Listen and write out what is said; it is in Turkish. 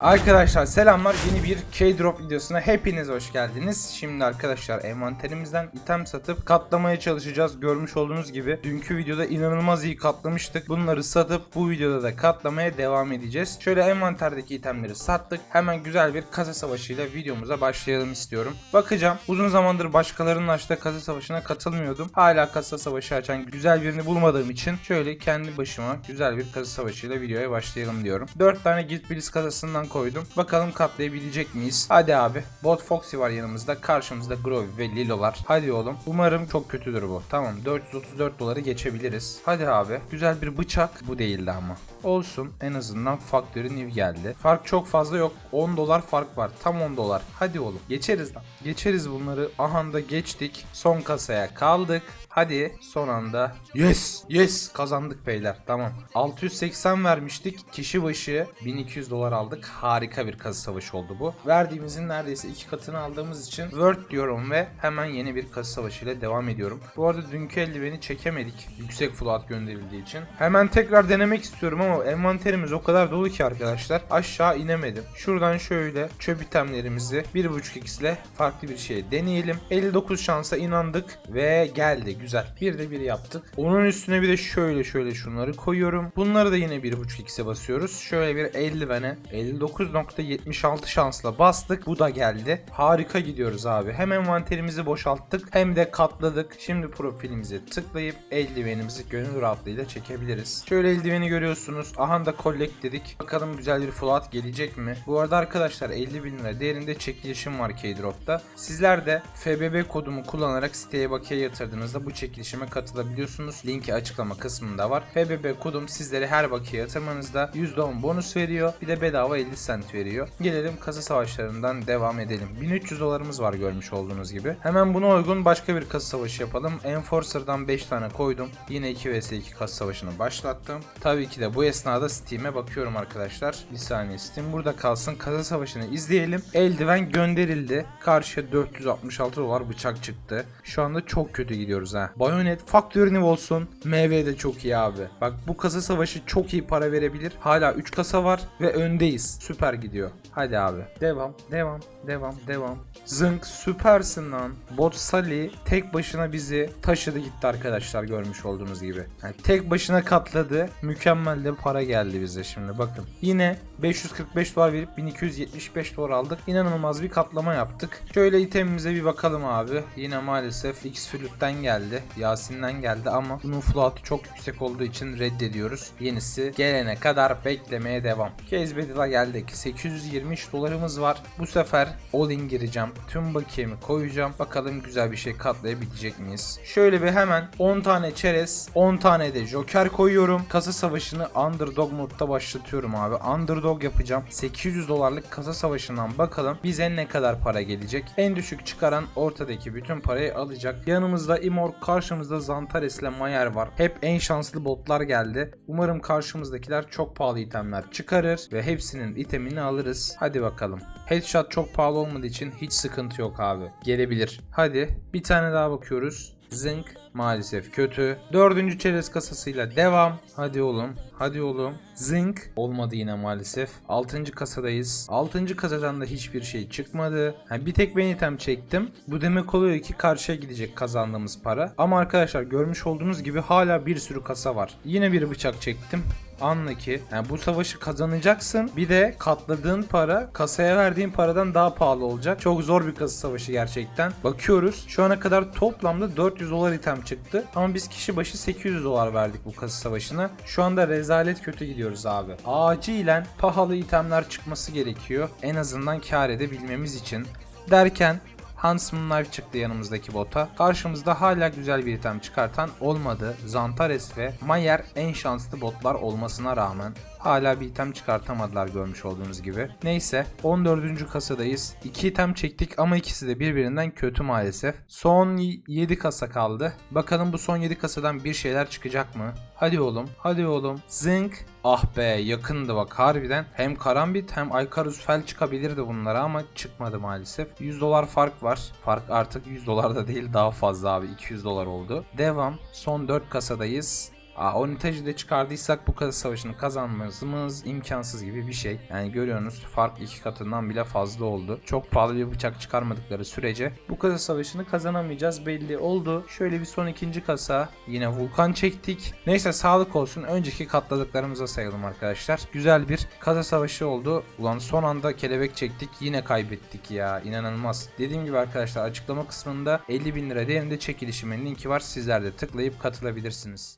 Arkadaşlar selamlar yeni bir K-Drop videosuna hepiniz hoş geldiniz. Şimdi arkadaşlar envanterimizden item satıp katlamaya çalışacağız. Görmüş olduğunuz gibi dünkü videoda inanılmaz iyi katlamıştık. Bunları satıp bu videoda da katlamaya devam edeceğiz. Şöyle envanterdeki itemleri sattık. Hemen güzel bir kasa savaşıyla videomuza başlayalım istiyorum. Bakacağım uzun zamandır başkalarının açtığı kasa savaşına katılmıyordum. Hala kasa savaşı açan güzel birini bulmadığım için şöyle kendi başıma güzel bir kasa savaşıyla videoya başlayalım diyorum. 4 tane Guild Blitz kasasından koydum. Bakalım katlayabilecek miyiz? Hadi abi. Bot Foxy var yanımızda. Karşımızda Groovy ve Lilo var. Hadi oğlum. Umarım çok kötüdür bu. Tamam 434 doları geçebiliriz. Hadi abi. Güzel bir bıçak. Bu değildi ama. Olsun. En azından Factory New geldi. Fark çok fazla yok. 10 dolar fark var. Tam 10 dolar. Hadi oğlum. Geçeriz lan. Geçeriz bunları. Ahanda geçtik. Son kasaya kaldık. Hadi son anda. Yes. Yes. Kazandık beyler. Tamam. 680 vermiştik. Kişi başı 1200 dolar aldık. Harika bir kazı savaşı oldu bu. Verdiğimizin neredeyse iki katını aldığımız için Word diyorum ve hemen yeni bir kazı savaşıyla devam ediyorum. Bu arada dünkü eldiveni çekemedik. Yüksek float gönderildiği için. Hemen tekrar denemek istiyorum ama envanterimiz o kadar dolu ki arkadaşlar. Aşağı inemedim. Şuradan şöyle çöp itemlerimizi 1.5x ile farklı bir şey deneyelim. 59 şansa inandık ve geldi. Güzel. Bir de bir yaptık. Onun üstüne bir de şöyle şöyle şunları koyuyorum. Bunları da yine 1.5x'e basıyoruz. Şöyle bir eldivene 59.76 şansla bastık. Bu da geldi. Harika gidiyoruz abi. Hem envanterimizi boşalttık hem de katladık. Şimdi profilimize tıklayıp eldivenimizi gönül rahatlığıyla çekebiliriz. Şöyle eldiveni görüyorsunuz. Aha da collect dedik. Bakalım güzel bir float gelecek mi? Bu arada arkadaşlar 50 bin lira değerinde çekilişim var Keydrop'ta. Sizler de FBB kodumu kullanarak siteye bakiye yatırdığınızda bu çekilişime katılabiliyorsunuz. Linki açıklama kısmında var. FBB kodum sizlere her bakiye yatırmanızda %10 bonus veriyor. Bir de bedava 50 cent veriyor. Gelelim kasa savaşlarından devam edelim. 1300 dolarımız var görmüş olduğunuz gibi. Hemen buna uygun başka bir kasa savaşı yapalım. Enforcer'dan 5 tane koydum. Yine 2 vs 2 kasa savaşını başlattım. Tabii ki de bu esnada Steam'e bakıyorum arkadaşlar. Bir saniye Steam burada kalsın. Kasa savaşını izleyelim. Eldiven gönderildi. Karşıya 466 dolar bıçak çıktı. Şu anda çok kötü gidiyoruz ha. Bayonet Factory olsun. MV de çok iyi abi. Bak bu kasa savaşı çok iyi para verebilir. Hala 3 kasa var ve öndeyiz. Süper gidiyor. Hadi abi. Devam, devam, devam, devam. Zınk süpersin lan. Bot Sally tek başına bizi taşıdı gitti arkadaşlar görmüş olduğunuz gibi. Yani tek başına katladı. Mükemmel de para geldi bize şimdi bakın. Yine 545 dolar verip 1275 dolar aldık. İnanılmaz bir katlama yaptık. Şöyle itemimize bir bakalım abi. Yine maalesef X Flüt'ten geldi. Yasin'den geldi ama bunun float'u çok yüksek olduğu için reddediyoruz. Yenisi gelene kadar beklemeye devam. Case Battle'a geldik. 823 dolarımız var. Bu sefer all-in gireceğim. Tüm bakiyemi koyacağım. Bakalım güzel bir şey katlayabilecek miyiz? Şöyle bir hemen 10 tane çerez, 10 tane de joker koyuyorum. Kasa savaşını underdog modda başlatıyorum abi. Underdog yapacağım. 800 dolarlık kasa savaşından bakalım bize ne kadar para gelecek. En düşük çıkaran ortadaki bütün parayı alacak. Yanımızda Imor, karşımızda Zantares ile Mayer var. Hep en şanslı botlar geldi. Umarım karşımızdakiler çok pahalı itemler çıkarır ve hepsinin itemini alırız. Hadi bakalım. Headshot çok pahalı olmadığı için hiç sıkıntı yok abi. Gelebilir. Hadi bir tane daha bakıyoruz. Zınk maalesef kötü. Dördüncü çerez kasasıyla devam. Hadi oğlum. Hadi oğlum. Zınk olmadı yine maalesef. Altıncı kasadayız. Altıncı kasadan da hiçbir şey çıkmadı. Ha, bir tek ben item çektim. Bu demek oluyor ki karşıya gidecek kazandığımız para. Ama arkadaşlar görmüş olduğunuz gibi hala bir sürü kasa var. Yine bir bıçak çektim. Anla ki yani bu savaşı kazanacaksın. Bir de katladığın para kasaya verdiğin paradan daha pahalı olacak. Çok zor bir kasa savaşı gerçekten. Bakıyoruz. Şu ana kadar toplamda 400 dolar item çıktı. Ama biz kişi başı 800 dolar verdik bu kasa savaşına. Şu anda rezalet kötü gidiyoruz abi. Acilen pahalı itemler çıkması gerekiyor. En azından kar edebilmemiz için. Derken Huntsman Knife çıktı yanımızdaki bota. Karşımızda hala güzel bir item çıkartan olmadı. Zantares ve Mayer en şanslı botlar olmasına rağmen hala bir item çıkartamadılar görmüş olduğunuz gibi. Neyse 14. kasadayız. 2 item çektik ama ikisi de birbirinden kötü maalesef. Son 7 kasa kaldı. Bakalım bu son 7 kasadan bir şeyler çıkacak mı? Hadi oğlum, hadi oğlum. Zınk. Ah be yakındı bak harbiden. Hem Karambit hem Aykarus Fel çıkabilirdi bunlara ama çıkmadı maalesef. 100 dolar fark var. Fark artık 100 dolar da değil daha fazla abi 200 dolar oldu. Devam. Son 4 kasadayız. Aa, Onitaj'ı da çıkardıysak bu kasa savaşını kazanmamız imkansız gibi bir şey. Yani görüyorsunuz fark iki katından bile fazla oldu. Çok pahalı bir bıçak çıkarmadıkları sürece bu kasa savaşını kazanamayacağız belli oldu. Şöyle bir son ikinci kasa yine vulkan çektik. Neyse sağlık olsun önceki katladıklarımıza sayalım arkadaşlar. Güzel bir kasa savaşı oldu. Ulan son anda kelebek çektik yine kaybettik ya inanılmaz. Dediğim gibi arkadaşlar açıklama kısmında 50 bin lira değerinde çekilişimin linki var. Sizler de tıklayıp katılabilirsiniz.